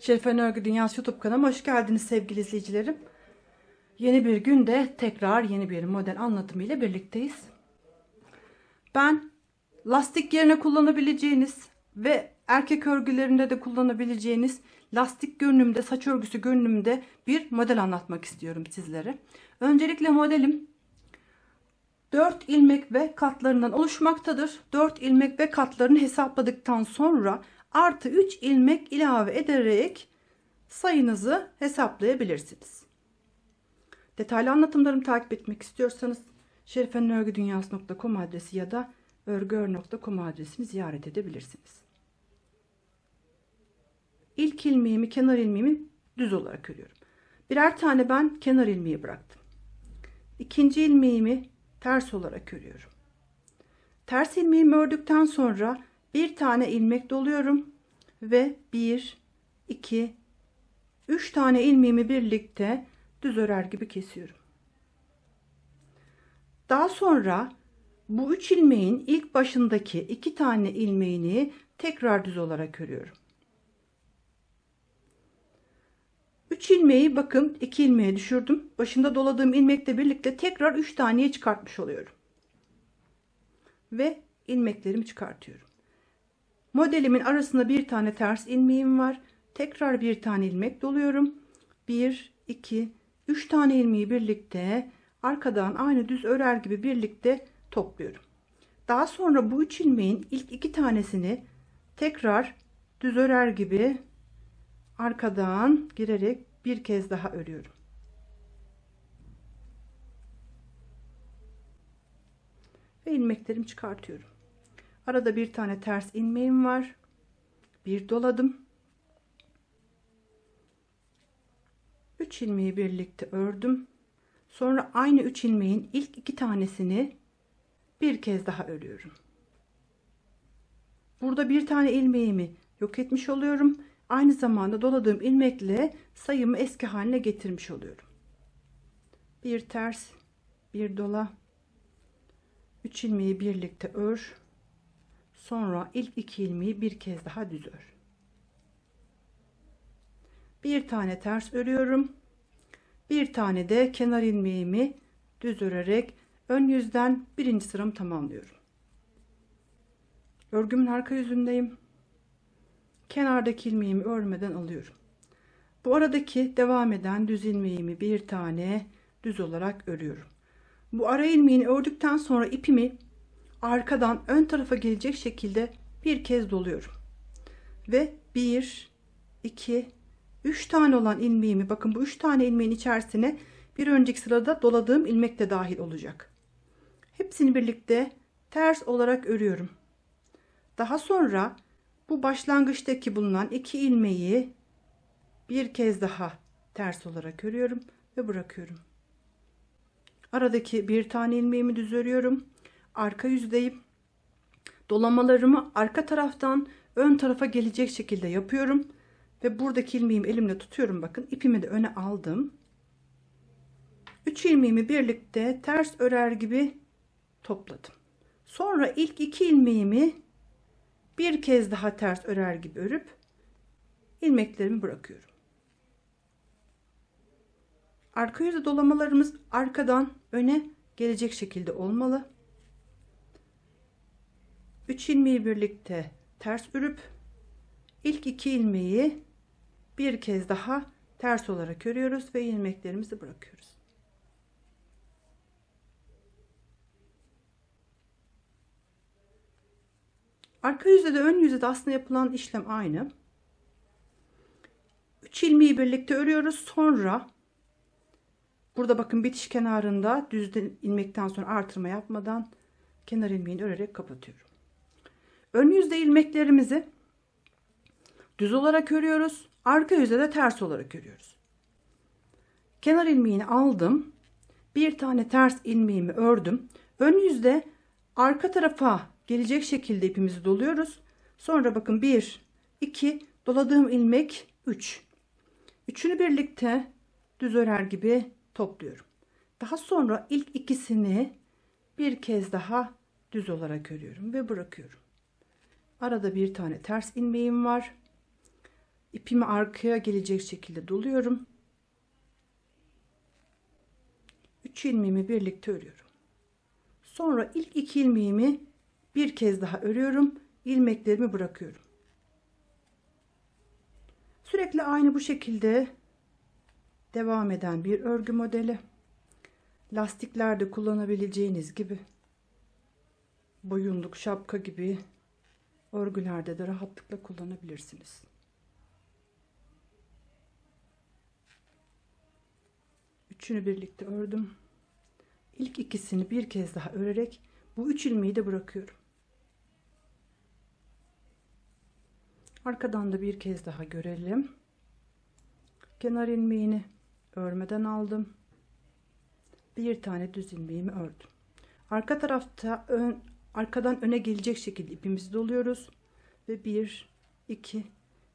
Şerifen Örgü Dünyası YouTube kanalıma hoş geldiniz sevgili izleyicilerim. Yeni bir günde tekrar yeni bir model anlatımı ile birlikteyiz. Ben lastik yerine kullanabileceğiniz ve erkek örgülerinde de kullanabileceğiniz lastik görünümde, saç örgüsü görünümde bir model anlatmak istiyorum sizlere. Öncelikle modelim 4 ilmek ve katlarından oluşmaktadır. 4 ilmek ve katlarını hesapladıktan sonra artı 3 ilmek ilave ederek sayınızı hesaplayabilirsiniz. Detaylı anlatımlarımı takip etmek istiyorsanız şerifenörgüdünyası.com adresi ya da örgüör.com adresini ziyaret edebilirsiniz. İlk ilmeğimi kenar ilmeğimi düz olarak örüyorum. Birer tane ben kenar ilmeği bıraktım. İkinci ilmeğimi ters olarak örüyorum. Ters ilmeğimi ördükten sonra bir tane ilmek doluyorum ve 1 2 3 tane ilmeğimi birlikte düz örer gibi kesiyorum. Daha sonra bu 3 ilmeğin ilk başındaki 2 tane ilmeğini tekrar düz olarak örüyorum. 3 ilmeği bakın 2 ilmeğe düşürdüm. Başında doladığım ilmekle birlikte tekrar 3 taneye çıkartmış oluyorum. Ve ilmeklerimi çıkartıyorum. Modelimin arasında bir tane ters ilmeğim var. Tekrar bir tane ilmek doluyorum. 1 2 3 tane ilmeği birlikte arkadan aynı düz örer gibi birlikte topluyorum. Daha sonra bu 3 ilmeğin ilk iki tanesini tekrar düz örer gibi arkadan girerek bir kez daha örüyorum. Ve ilmeklerimi çıkartıyorum. Arada bir tane ters ilmeğim var. Bir doladım. 3 ilmeği birlikte ördüm. Sonra aynı 3 ilmeğin ilk iki tanesini bir kez daha örüyorum. Burada bir tane ilmeğimi yok etmiş oluyorum. Aynı zamanda doladığım ilmekle sayımı eski haline getirmiş oluyorum. Bir ters, bir dola, 3 ilmeği birlikte ör. Sonra ilk iki ilmeği bir kez daha düz ör. Bir tane ters örüyorum. Bir tane de kenar ilmeğimi düz örerek ön yüzden birinci sıramı tamamlıyorum. Örgümün arka yüzündeyim. Kenardaki ilmeğimi örmeden alıyorum. Bu aradaki devam eden düz ilmeğimi bir tane düz olarak örüyorum. Bu ara ilmeğini ördükten sonra ipimi arkadan ön tarafa gelecek şekilde bir kez doluyorum. Ve 1 2 3 tane olan ilmeğimi bakın bu 3 tane ilmeğin içerisine bir önceki sırada doladığım ilmek de dahil olacak. Hepsini birlikte ters olarak örüyorum. Daha sonra bu başlangıçtaki bulunan iki ilmeği bir kez daha ters olarak örüyorum ve bırakıyorum. Aradaki bir tane ilmeğimi düz örüyorum. Arka yüzdeyim. Dolamalarımı arka taraftan ön tarafa gelecek şekilde yapıyorum. Ve buradaki ilmeğimi elimle tutuyorum. Bakın ipimi de öne aldım. 3 ilmeğimi birlikte ters örer gibi topladım. Sonra ilk iki ilmeğimi bir kez daha ters örer gibi örüp ilmeklerimi bırakıyorum. Arka yüzde dolamalarımız arkadan öne gelecek şekilde olmalı. 3 ilmeği birlikte ters örüp ilk iki ilmeği bir kez daha ters olarak örüyoruz ve ilmeklerimizi bırakıyoruz. Arka yüzde de ön yüzde de aslında yapılan işlem aynı. 3 ilmeği birlikte örüyoruz. Sonra burada bakın bitiş kenarında düzden ilmekten sonra artırma yapmadan kenar ilmeğini örerek kapatıyorum. Ön yüzde ilmeklerimizi düz olarak örüyoruz. Arka yüzde de ters olarak örüyoruz. Kenar ilmeğini aldım. Bir tane ters ilmeğimi ördüm. Ön yüzde arka tarafa gelecek şekilde ipimizi doluyoruz. Sonra bakın 1 2 doladığım ilmek 3. Üçünü birlikte düz örer gibi topluyorum. Daha sonra ilk ikisini bir kez daha düz olarak örüyorum ve bırakıyorum. Arada bir tane ters ilmeğim var. ipimi arkaya gelecek şekilde doluyorum. 3 ilmeğimi birlikte örüyorum. Sonra ilk iki ilmeğimi bir kez daha örüyorum. ilmeklerimi bırakıyorum. Sürekli aynı bu şekilde devam eden bir örgü modeli. Lastiklerde kullanabileceğiniz gibi boyunluk, şapka gibi örgülerde de rahatlıkla kullanabilirsiniz. Üçünü birlikte ördüm. İlk ikisini bir kez daha örerek bu üç ilmeği de bırakıyorum. Arkadan da bir kez daha görelim. Kenar ilmeğini örmeden aldım. Bir tane düz ilmeğimi ördüm. Arka tarafta ön, arkadan öne gelecek şekilde ipimizi doluyoruz ve 1 2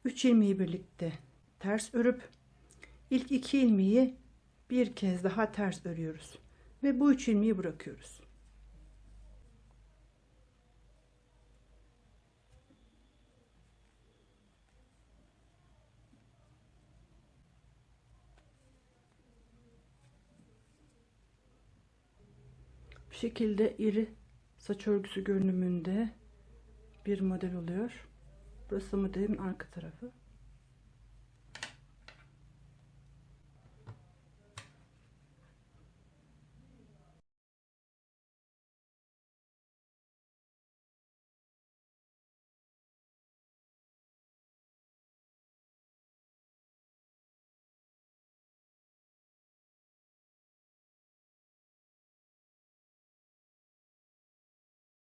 3 ilmeği birlikte ters örüp ilk iki ilmeği bir kez daha ters örüyoruz ve bu üç ilmeği bırakıyoruz. Şekilde iri saç örgüsü görünümünde bir model oluyor. Burası modelin arka tarafı.